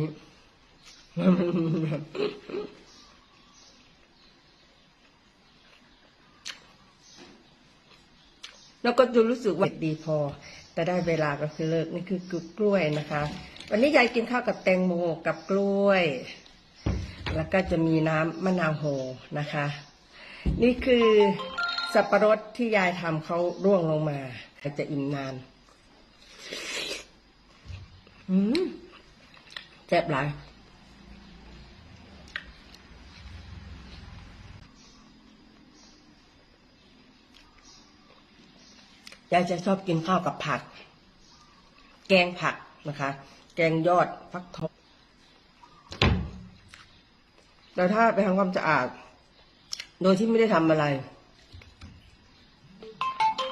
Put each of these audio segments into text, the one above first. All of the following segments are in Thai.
นี้แล้วก็จะรู้สึกว่าดีพอ แต่ได้เวลาก็คือเลิกนี่คือกล้วยนะคะ วันนี้ยายกินข้าวกับแตงโมกับกล้วย แล้วก็จะมีน้ำมะนาวโหนะคะ นี่คือสับปะรดที่ยายทำเขาร่วงลงมาจะอิ่มนาน อืม แซ่บหลายยายจะชอบกินข้าวกับผัก แกงผักนะคะ แกงยอดฟักทองแล้วถ้าไปทำความสะอาด โดยที่ไม่ได้ทำอะไร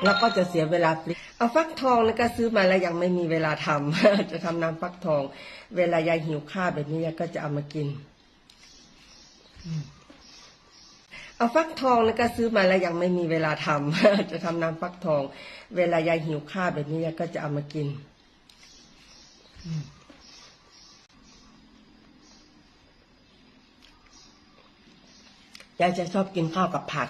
แล้วก็จะเสียเวลาฟรีเอาฟักทองนะก็ซื้อมาแล้วยังไม่มีเวลาทำจะทำน้ำฟักทอง เวลายายหิวข้าวแบบนี้ยายก็จะเอามากินเอาฟักทองนะก็ซื้อมาแล้วยังไม่มีเวลาทำจะทำน้ำฟักทอง เวลายายหิวข้าวแบบนี้ยายก็จะเอามากินยายจะชอบกินข้าวกับผัก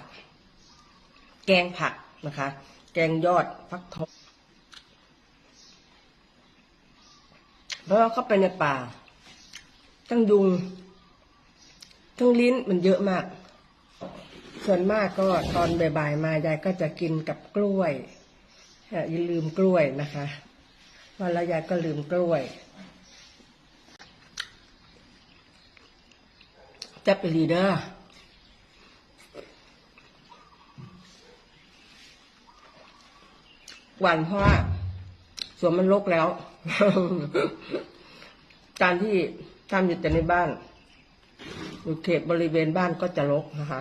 แกงผักนะคะ แกงยอดฟักทองเพราะเข้าไปในป่า ทั้งยุง ทั้งลิ้นมันเยอะมาก ส่วนมากก็ตอนบ่ายๆมายายก็จะกินกับกล้วยอย่าลืมกล้วยนะคะวันล้วยายก็ลืมกล้วย จะไปรีเดอร์ วันเพราะว่าสวนมันรกแล้ว การที่ทำอยู่แต่ในบ้านอยู่เขตบริเวณบ้านก็จะรกนะคะ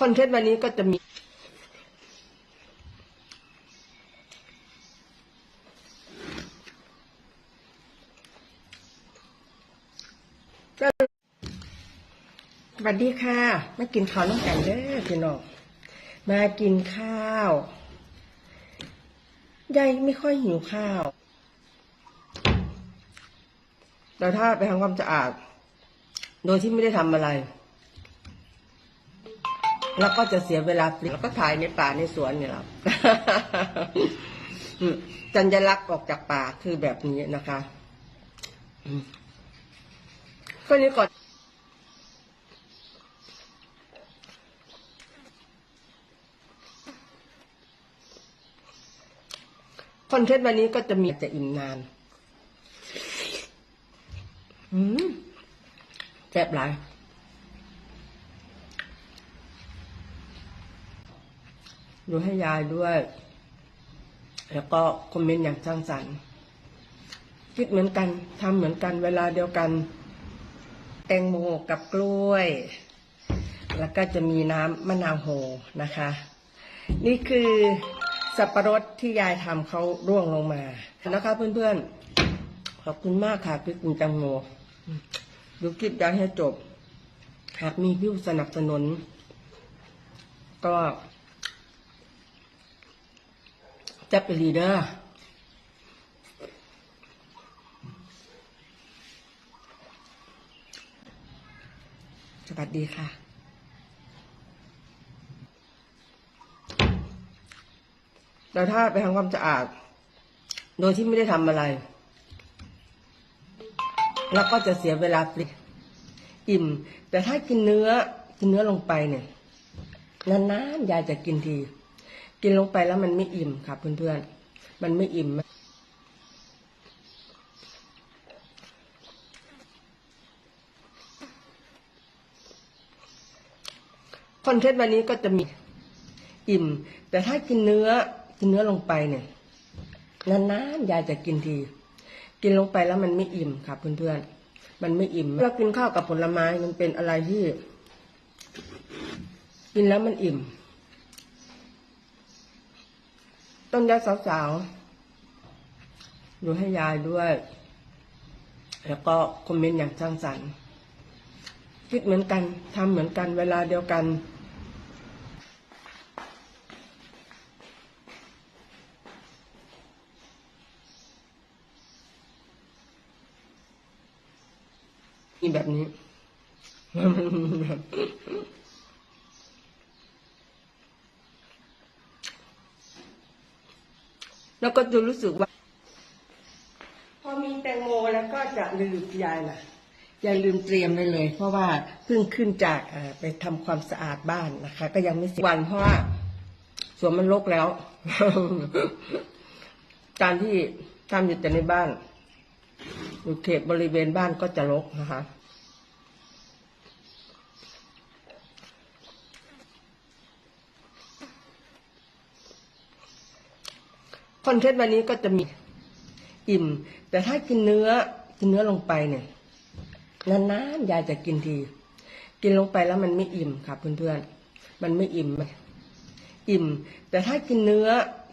คอนเทนต์วันนี้ก็จะมี ก็ส วัสดีค่ะ มากินข้าวน้ำกันเด้อพี่น้องมากินข้าวยายไม่ค่อยหิวข้าวแต่ถ้าไปทำความสะอาด โดยที่ไม่ได้ทำอะไร แล้วก็จะเสียเวลาฟรีแล้วก็ถ่ายในป่าในสวนเนี่ยแหละอืมจัญลักษณ์ออกจากป่าคือแบบนี้นะคะก็นี้ก่อน คอนเทนต์วันนี้ก็จะมีจะอิ่มนานอืมแซ่บหลายดูให้ยายด้วย แล้วก็คอมเมนต์อย่างสร้างสรรค์ คิดเหมือนกันทำเหมือนกันเวลาเดียวกัน แตงโมกับกล้วย แล้วก็จะมีน้ำมะนาวโหนะคะ นี่คือ สับปะรดที่ยายทำเขาร่วงลงมานะคะ เพื่อนๆ ขอบคุณมากค่ะพี่คุณแตงโมดูคลิปยายให้จบ หากมีผู้สนับสนุน ก็จะเป็นลีเดอร์สวัสดีค่ะ แล้วถ้าไปทำความสะอาด โดยที่ไม่ได้ทำอะไร แล้วก็จะเสียเวลาฟรีอิ่ม แต่ถ้ากินเนื้อกินเนื้อลงไปเนี่ยนานๆยายจะกินที กินลงไปแล้วมันไม่อิ่มค่ะเพื่อนๆ มันไม่อิ่มคอนเทนต์วันนี้ก็จะมีอิ่ม แต่ถ้ากินเนื้อ กินเนื้อลงไปเนี่ยนานๆยายจะกินที กินลงไปแล้วมันไม่อิ่มค่ะเพื่อนๆมันไม่อิ่มเรากินข้าวกับผลไม้มันเป็นอะไรที่ กินแล้วมันอิ่ม ต้นยาสาวๆดูให้ยายด้วย แล้วก็คอมเมนต์อย่างสร้างสรรค์คิดเหมือนกันทำเหมือนกันเวลาเดียวกัน มีแบบนี้แล้วก็จะรู้สึกว่า พอมีแตงโมแล้วก็จะลืมยายน่ะยายลืมเตรียมไปเลย เพราะว่าเพิ่งขึ้นจากเอ่อไปทำความสะอาดบ้านนะคะ ก็ยังไม่เสร็จวันเพราะว่าสวนมันรกแล้ว การที่ทำอยู่แต่ในบ้าน อยู่เขตบริเวณบ้านก็จะรกนะคะ คอนเทนต์วันนี้ก็จะมีอิ่ม แต่ถ้ากินเนื้อกินเนื้อลงไปเนี่ยนานๆยายจะกินที กินลงไปแล้วมันไม่อิ่มค่ะเพื่อนๆ มันไม่อิ่ม อิ่ม แต่ถ้ากินเนื้อ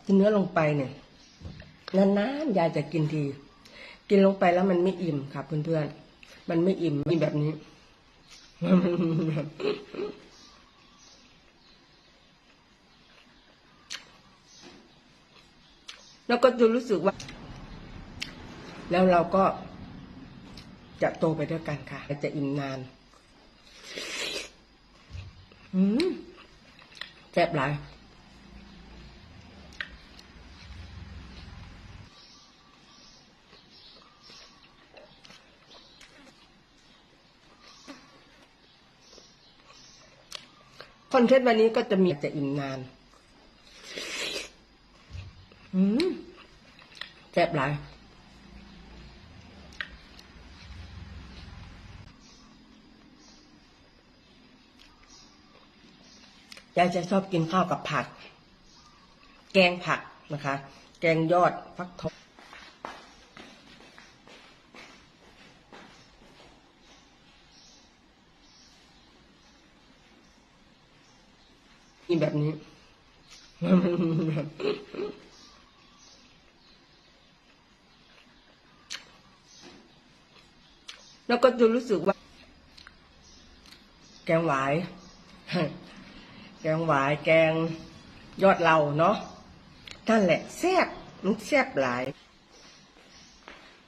กินเนื้อลงไปเนี่ยนานๆยายจะกินที กินลงไปแล้วมันไม่อิ่มค่ะเพื่อนๆ มันไม่อิ่มมีแบบนี้ แล้วก็จะรู้สึกว่า แล้วเราก็จะโตไปด้วยกันค่ะ จะอิ่มนานอืมแซ่บหลาย คอนเทนต์วันนี้ก็จะมีจะอิ่มนานอืมแซ่บหลายยายจะชอบกินข้าวกับผัก แกงผักนะคะ แกงยอดฟักทอง แบบนี้แล้วก็จะรู้สึกว่า แกงหวาย แกงหวายแกงยอดเราเนาะนั่นแหละแซ่บมันแซ่บหลาย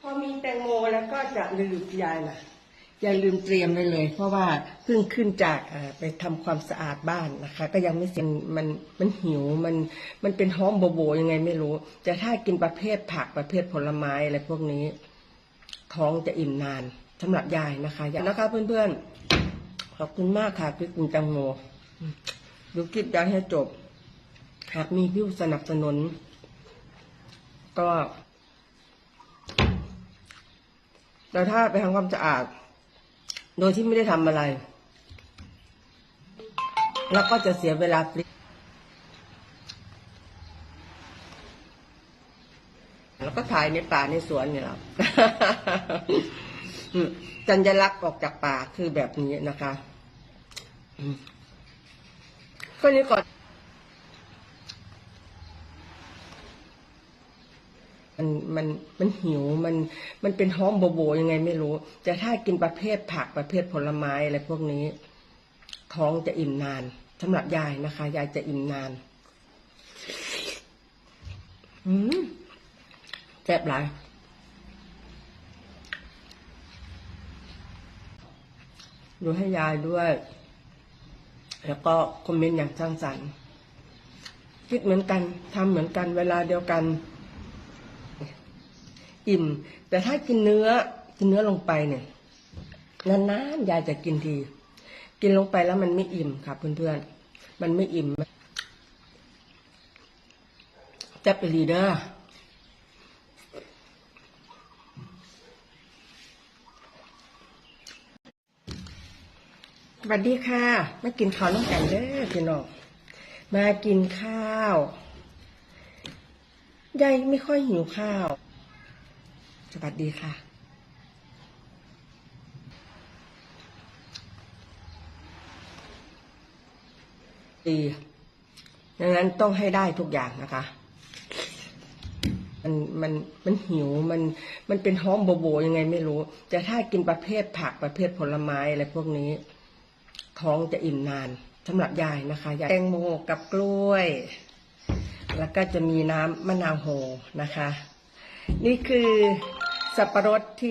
พอมีแตงโมแล้วก็จะลืมยายน่ะ อย่าลืมเตรียมไปเลย เพราะว่าเพิ่งขึ้นจากไปทำความสะอาดบ้านนะคะ ก็ยังไม่เสร็จมันมันหิวมันมันเป็นห้อมโบโบยังไงไม่รู้ แต่ถ้ากินประเภทผักประเภทผลไม้อะไรพวกนี้ ท้องจะอิ่มนานสำหรับยายนะคะยายนะคะเพื่อนๆขอบคุณมากค่ะพี่คุณแตังโมอืมดูคลิปยายให้จบหากมีผู้สนับสนุน ก็แต่ถ้าไปทำความสะอาด โดยที่ไม่ได้ทำอะไร แล้วก็จะเสียเวลาฟรีแล้วก็ถ่ายในป่าในสวนเนี่ยแหละอืมสัญลักษณ์ออกจากป่าคือแบบนี้นะคะก็นี้ก่อน มันมันมันหิวมันมันเป็นห้อมโบโบยังไงไม่รู้ แต่ถ้ากินประเภทผักประเภทผลไม้อะไรพวกนี้ ท้องจะอิ่มนานสำหรับยายนะคะ ยายจะอิ่มนานอืมแซ่บหลายดูให้ยายด้วย แล้วก็คอมเมนต์อย่างสร้างสรรค์คิดเหมือนกันทำเหมือนกันเวลาเดียวกัน อิ่ม แต่ถ้ากินเนื้อกินเนื้อลงไปเนี่ยนานๆยายจะกินที กินลงไปแล้วมันไม่อิ่มค่ะเพื่อนๆ มันไม่อิ่มจะไปรีเดอร์สวัสดีค่ะมากินข้าวน้ำกันเด้อพี่น้องมากินข้าวยายไม่ค่อยหิวข้าว สวัสดีค่ะดีดังนั้นต้องให้ได้ทุกอย่างนะคะ มันมันมันหิวมันมันเป็นห้อมโบโบยังไงไม่รู้ แต่ถ้ากินประเภทผักประเภทผลไม้อะไรพวกนี้ ท้องจะอิ่มนานสำหรับยายนะคะยายแตงโมกับกล้วย แล้วก็จะมีน้ำมะนาวโหนะคะ นี่คือ สับปะรดที่